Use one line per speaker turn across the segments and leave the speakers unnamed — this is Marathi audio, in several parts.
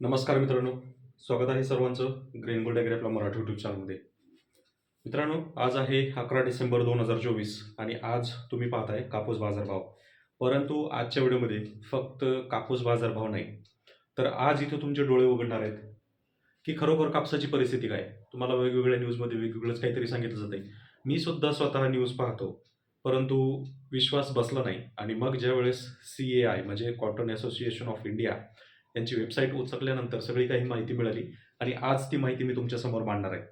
नमस्कार मित्रांनो स्वागत आहे सर्वांचं ग्रीन गोल्ड ॲग्री आपल्या मराठी यूट्यूब चॅनलमध्ये मित्रांनो आज आहे अकरा डिसेंबर दोन हजार चोवीस आणि आज तुम्ही पाहताय कापूस बाजारभाव. परंतु आजच्या व्हिडिओमध्ये फक्त कापूस बाजारभाव नाही. तर आज इथं तुमचे डोळे उघडणार आहेत की खरोखर कापसाची परिस्थिती काय? तुम्हाला वेगवेगळ्या न्यूजमध्ये वेगवेगळंच काहीतरी सांगितलं जाते मी सुद्धा स्वतः न्यूज पाहतो परंतु विश्वास बसला नाही. आणि मग ज्यावेळेस सी ए आय म्हणजे कॉटन असोसिएशन ऑफ इंडिया त्यांची वेबसाईट उचकल्यानंतर सगळी काही माहिती मिळाली आणि आज ती माहिती मी तुमच्यासमोर मांडणार आहे.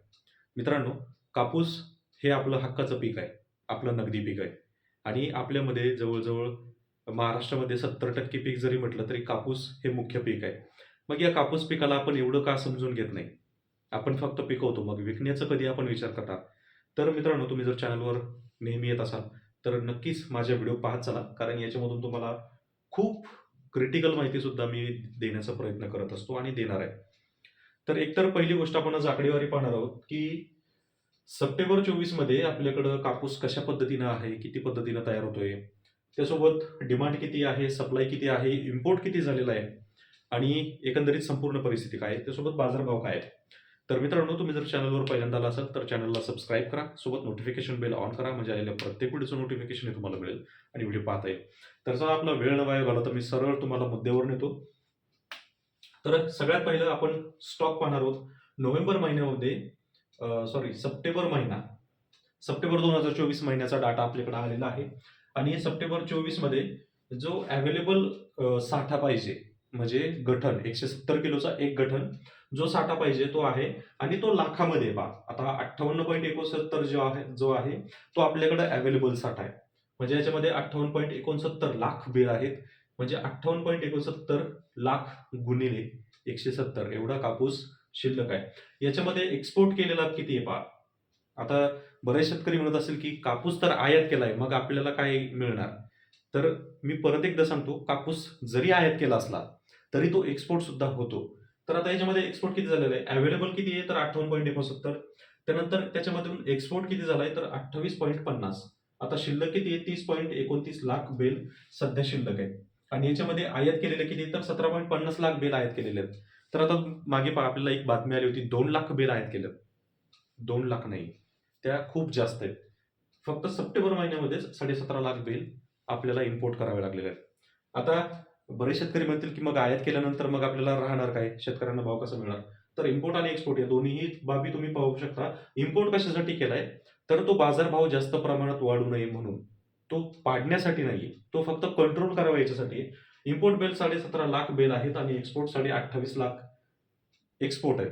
मित्रांनो कापूस हे आपलं हक्काचं पीक आहे आपलं नगदी पीक आहे. आणि आपल्यामध्ये जवळजवळ महाराष्ट्रामध्ये सत्तर टक्के पीक जरी म्हटलं तरी कापूस हे मुख्य पीक आहे. मग या कापूस पिकाला आपण एवढं का समजून घेत नाही? आपण फक्त पिकवतो मग विकण्याचं कधी आपण विचार करता? तर मित्रांनो तुम्ही जर चॅनलवर नेहमी येत असाल तर नक्कीच माझे व्हिडिओ पाहत चला कारण याच्यामधून तुम्हाला खूप क्रिटिकल माहितीसुद्धा मी देण्याचा प्रयत्न करत असतो आणि देणार आहे. तर एकतर पहिली गोष्ट आपण आज आकडेवारी पाहणार आहोत की सप्टेंबर चोवीसमध्ये आपल्याकडं कापूस कशा पद्धतीनं आहे किती पद्धतीनं तयार होतोय त्यासोबत डिमांड किती आहे सप्लाय किती आहे इम्पोर्ट किती झालेला आहे आणि एकंदरीत संपूर्ण परिस्थिती काय आहे त्यासोबत बाजारभाव काय आहे तर मित्रांनो तुम्ही जर चॅनलवर पहिल्यांदा आला असाल तर चॅनलला सबस्क्राईब करा. सोबत नोटिफिकेशन बेल ऑन करा म्हणजे आलेल्या प्रत्येक व्हिडिओचं नोटिफिकेशन तुम्हाला मिळेल आणि व्हिडिओ पाहता येईल. तर जर आपला वेळ न वाया घाला तर मी सरळ तुम्हाला मुद्द्यावर नेतो तर सगळ्यात पहिलं आपण स्टॉक पाहणार आहोत. नोव्हेंबर महिन्यामध्ये सॉरी सप्टेंबर महिना. सप्टेंबर दोन हजार चोवीस महिन्याचा डाटा आपल्याकडे आलेला आहे. आणि सप्टेंबर चोवीसमध्ये जो अवेलेबल साठा पाहिजे म्हणजे गठण एकशे सत्तर किलोचा एक गठण जो साठा पाहिजे तो आहे आणि तो लाखामध्ये पहा आता अठ्ठावन्न पॉईंट एकोणसत्तर जो आहे जो आहे तो आपल्याकडे अवेलेबल साठा आहे. म्हणजे याच्यामध्ये अठ्ठावन्न पॉईंट एकोणसत्तर लाख बिल आहेत. म्हणजे अठ्ठावन्न पॉईंट एकोणसत्तर लाख गुणिले एकशे सत्तर एवढा कापूस शिल्लक आहे. याच्यामध्ये एक्सपोर्ट केलेला किती आहे पहा? आता बरेच शेतकरी म्हणत असेल की कापूस तर आयात केलाय मग आपल्याला काय मिळणार? तर मी परत एकदा सांगतो कापूस जरी आयात केला असला तरी तो एक्सपोर्ट सुद्धा होतो. तर आता याच्यामध्ये एक्सपोर्ट किती झालेला आहे? अवेलेबल किती आहे? तर अठ्ठावन्न पॉईंट एकोणसत्तर. त्यानंतर त्याच्यामधून एक्सपोर्ट किती झालाय? तर अठ्ठावीस पॉईंट पन्नास. आता शिल्लक किती आहे? तीस पॉईंट एकोणतीस लाख बेल सध्या शिल्लक आहे. आणि याच्यामध्ये आयात केलेले किती? तर सतरा पॉईंट पन्नास लाख बेल आयात केलेले आहेत. तर आता मागे पहा आपल्याला एक बातमी आली होती. दोन लाख बेल आयात केलं. दोन लाख नाही. त्या खूप जास्त आहेत. फक्त सप्टेंबर महिन्यामध्येच साडेसतरा लाख बेल आपल्याला इम्पोर्ट करावे लागलेले आहेत. आता बरेच शेतकरी म्हणतील की मग आयात केल्यानंतर मग आपल्याला राहणार काय? शेतकऱ्यांना भाव कसा मिळणार? तर इम्पोर्ट आणि एक्सपोर्ट या दोन्ही बाबी तुम्ही पाहू शकता. इम्पोर्ट कशासाठी केलाय? तर तो बाजारभाव जास्त प्रमाणात वाढू नये म्हणून. तो पाडण्यासाठी नाही तो फक्त कंट्रोल करावा याच्यासाठी. इम्पोर्ट बेल साडेसतरा लाख बेल आहेत आणि एक्सपोर्ट साडे अठ्ठावीस लाख एक्सपोर्ट आहे.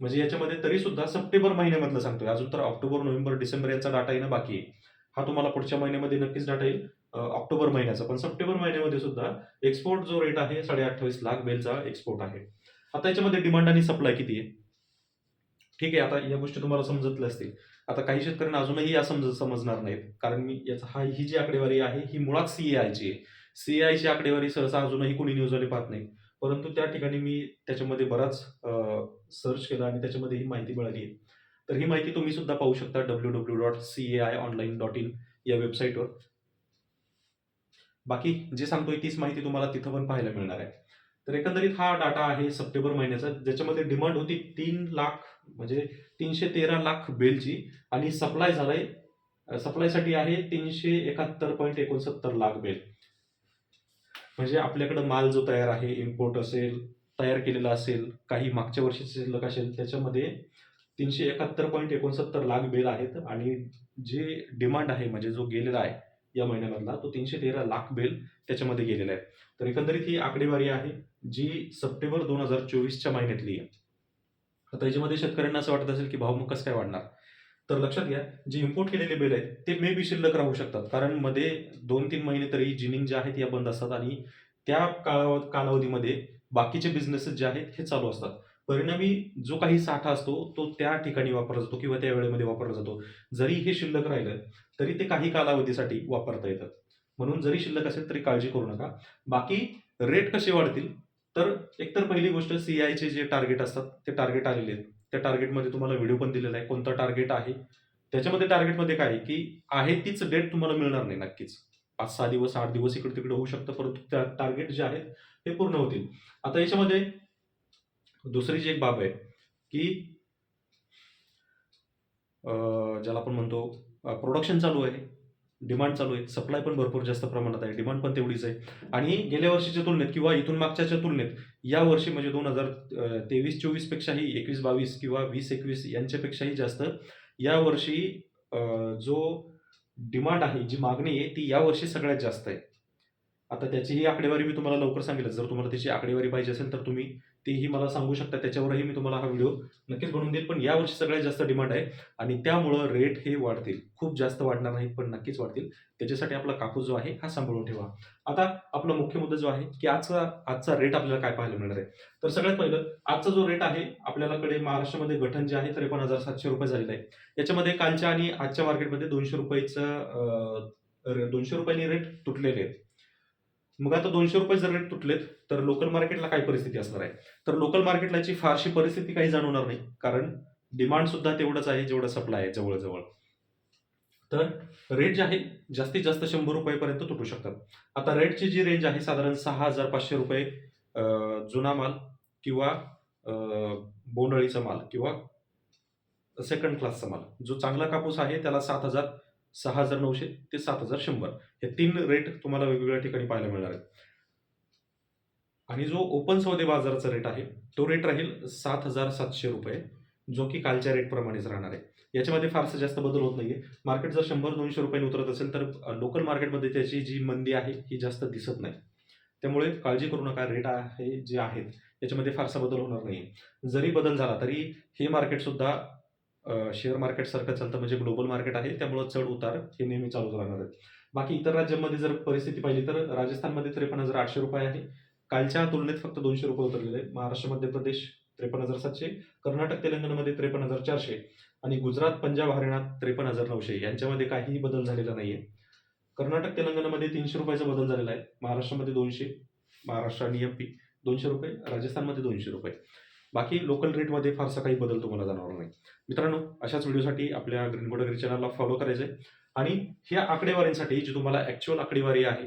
म्हणजे याच्यामध्ये तरी सुद्धा सप्टेंबर महिन्यामधलं सांगतोय. अजून तर ऑक्टोबर नोव्हेंबर डिसेंबर याचा डाटा येणं बाकी आहे. हा तुम्हाला पुढच्या महिन्यामध्ये नक्कीच डाटा येईल. ऑक्टोबर महिन्याचा. पण सप्टेंबर महिन्यामध्ये सुद्धा एक्सपोर्ट जो रेट आहे साडे अठ्ठावीस लाख बेलचा एक्सपोर्ट आहे. आता याच्यामध्ये डिमांड आणि सप्लाय किती आहे? ठीक आहे आता या गोष्टी तुम्हाला समजतल्या असतील. आता काही शेतकऱ्यांना अजूनही या समज समजणार नाहीत. कारण मी याचा हा ही जी आकडेवारी आहे ही मुळात सीएआयची आहे. सीएआयची आकडेवारी सहसा अजूनही कोणी न्यूजवाले पाहत नाही. परंतु त्या ठिकाणी मी त्याच्यामध्ये बराच सर्च केला आणि त्याच्यामध्ये ही माहिती मिळाली आहे. तर ही माहिती तुम्ही सुद्धा पाहू शकता W W dot C A I online dot in या वेबसाईटवर बाकी जे सांगतोय तीच माहिती तुम्हाला तिथं पण पाहायला मिळणार आहे. तर एकंदरीत हा डाटा आहे सप्टेंबर महिन्याचा. ज्याच्यामध्ये डिमांड होती तीन लाख म्हणजे तीनशे तेरा लाख बेलची आणि सप्लाय झालाय सप्लायसाठी आहे तीनशे एकाहत्तर पॉईंट एकोणसत्तर लाख बेल. म्हणजे आपल्याकडं माल जो तयार आहे इम्पोर्ट असेल तयार केलेला असेल काही मागच्या वर्षीचे शिल्लक असेल त्याच्यामध्ये तीनशे एकाहत्तर पॉईंट एकोणसत्तर लाख बेल आहेत आणि जे डिमांड आहे म्हणजे जो गेलेला आहे या महिन्यामधला तो तीनशे तेरा लाख बेल त्याच्यामध्ये गेलेला आहे. तर एकंदरीत ही आकडेवारी आहे जी सप्टेंबर दोन हजार चोवीसच्या महिन्यातली आहे. आता याच्यामध्ये शेतकऱ्यांना असं वाटत असेल की भाव मग कसं काय वाढणार? तर लक्षात घ्या जे इम्पोर्ट केलेले बेल आहेत ते मे बी शिल्लक राहू शकतात. कारण मध्ये दोन तीन महिने तरी जिनिंग ज्या आहेत या बंद असतात आणि त्या काळा कालावधीमध्ये बाकीचे बिझनेसेस जे आहेत हे चालू असतात. परिणामी जो काही साठा असतो तो त्या ठिकाणी वापरला जातो किंवा त्या वेळेमध्ये वापरला जातो. जरी हे शिल्लक राहिलं तरी ते काही कालावधीसाठी वापरता येतात. म्हणून जरी शिल्लक असेल तरी काळजी करू नका. बाकी रेट कसे वाढतील? तर एकतर पहिली गोष्ट सी आयचे जे टार्गेट असतात ते टार्गेट आलेले आहेत. त्या टार्गेटमध्ये तुम्हाला व्हिडिओ पण दिलेला आहे. कोणतं टार्गेट आहे? त्याच्यामध्ये टार्गेटमध्ये काय आहे की आहे तीच डेट तुम्हाला मिळणार नाही नक्कीच. पाच सहा दिवस आठ दिवस इकडे तिकडे होऊ शकतं परंतु त्या टार्गेट जे आहेत ते पूर्ण होतील. आता याच्यामध्ये दुसरी जी एक बाब आहे की ज्याला आपण म्हणतो प्रोडक्शन चालू आहे डिमांड चालू आहे सप्लाय पण भरपूर जास्त प्रमाणात आहे डिमांड पण तेवढीच आहे. आणि गेल्या वर्षीच्या तुलनेत किंवा इथून मागच्याच्या तुलनेत या वर्षी म्हणजे दोन हजार तेवीस चोवीस पेक्षाही एकवीस बावीस किंवा वीस एकवीस यांच्यापेक्षाही जास्त या वर्षी जो डिमांड आहे जी मागणी आहे ती यावर्षी सगळ्यात जास्त आहे. आता त्याची ही आकडेवारी मी तुम्हाला लवकर सांगेल जर तुम्हाला त्याची आकडेवारी पाहिजे असेल तर तुम्ही तेही मला सांगू शकता त्याच्यावरही मी तुम्हाला हा व्हिडिओ नक्कीच बनवून देईल पण यावर्षी सगळ्यात जास्त डिमांड आहे आणि त्यामुळं रेट हे वाढतील. खूप जास्त वाढणार नाहीत पण नक्कीच वाढतील. त्याच्यासाठी आपला कापूस जो आहे हा सांभाळून ठेवा. आता आपला मुख्य मुद्दा जो आहे की आजचा आजचा रेट आपल्याला काय पाहायला मिळणार आहे? तर सगळ्यात पहिलं आजचा जो रेट आहे आपल्याकडे महाराष्ट्रामध्ये गठन जे आहे त्रेपन्न हजार सातशे रुपये झालेलं आहे. याच्यामध्ये कालच्या आणि आजच्या मार्केटमध्ये दोनशे रुपयाचं दोनशे रुपयांनी रेट तुटलेले आहेत. मग आता दोनशे रुपये जर रेट तुटलेत तर लोकल मार्केटला काय परिस्थिती असणार आहे. तर लोकल मार्केटला फारशी परिस्थिती काही जाणवणार नाही कारण डिमांड सुद्धा तेवढंच आहे जेवढं सप्लाय आहे जवळजवळ. तर रेट जे आहे जास्तीत जास्त शंभर रुपयेपर्यंत तुटू शकतात. आता रेटची जी रेंज आहे साधारण सहा हजार पाचशे रुपये जुना माल किंवा बोंडळीचा बोंडअळीचा माल किंवा सेकंड क्लासचा माल. जो चांगला कापूस आहे त्याला सात हजार सहा हजार नऊशे ते सात हजार शंभर हे तीन रेट तुम्हाला वेगवेगळ्या ठिकाणी पाहायला मिळणार आहेत. आणि जो ओपन सौदे बाजाराचा रेट आहे तो रेट राहील सात हजार सातशे रुपये जो की कालच्या रेटप्रमाणेच राहणार आहे. याच्यामध्ये फारसा जास्त बदल होत नाहीये. मार्केट जर शंभर दोनशे रुपयांनी उतरत असेल तर लोकल मार्केटमध्ये त्याची जी मंदी आहे ही जास्त दिसत नाही. त्यामुळे काळजी करू नका. रेट आहे जे आहेत याच्यामध्ये फारसा बदल होणार नाही जरी बदल झाला तरी हे मार्केट सुद्धा शेअर मार्केट सारखं चालतं म्हणजे ग्लोबल मार्केट आहे त्यामुळे चढ उतार हे नेहमी चालूच राहणार आहेत. बाकी इतर राज्यांमध्ये जर परिस्थिती पाहिली तर राजस्थानमध्ये त्रेपन्न हजार आठशे रुपये आहे. कालच्या तुलनेत फक्त दोनशे रुपये उतरलेले आहे महाराष्ट्र मध्य प्रदेश त्रेपन्न हजार सातशे कर्नाटक तेलंगणामध्ये त्रेपन्न हजार चारशे आणि गुजरात पंजाब हरियाणात त्रेपन्न हजार नऊशे. यांच्यामध्ये काहीही बदल झालेला नाहीये. कर्नाटक तेलंगणामध्ये तीनशे रुपयाचा बदल झालेला आहे. महाराष्ट्रामध्ये दोनशे महाराष्ट्र आणि एम पी दोनशे रुपये राजस्थानमध्ये दोनशे रुपये. बाकी लोकल रेटमध्ये फारसा काही बदल तुम्हाला जाणवणार नाही. मित्रांनो अशाच व्हिडिओसाठी आपल्या ग्रीन बोर्डगरी चॅनलला फॉलो करायचं आहे आणि ह्या आकडेवारींसाठी जी तुम्हाला ॲक्च्युअल आकडेवारी आहे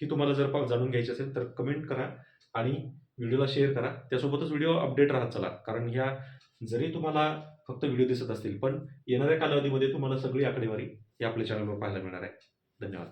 ही तुम्हाला जर जाणून घ्यायची असेल तर कमेंट करा आणि व्हिडिओला शेअर करा. त्यासोबतच व्हिडिओ अपडेट राहत चला. कारण ह्या जरी तुम्हाला फक्त व्हिडिओ दिसत असतील पण येणाऱ्या कालावधीमध्ये तुम्हाला सगळी आकडेवारी ही आपल्या चॅनलवर पाहायला मिळणार आहे. धन्यवाद.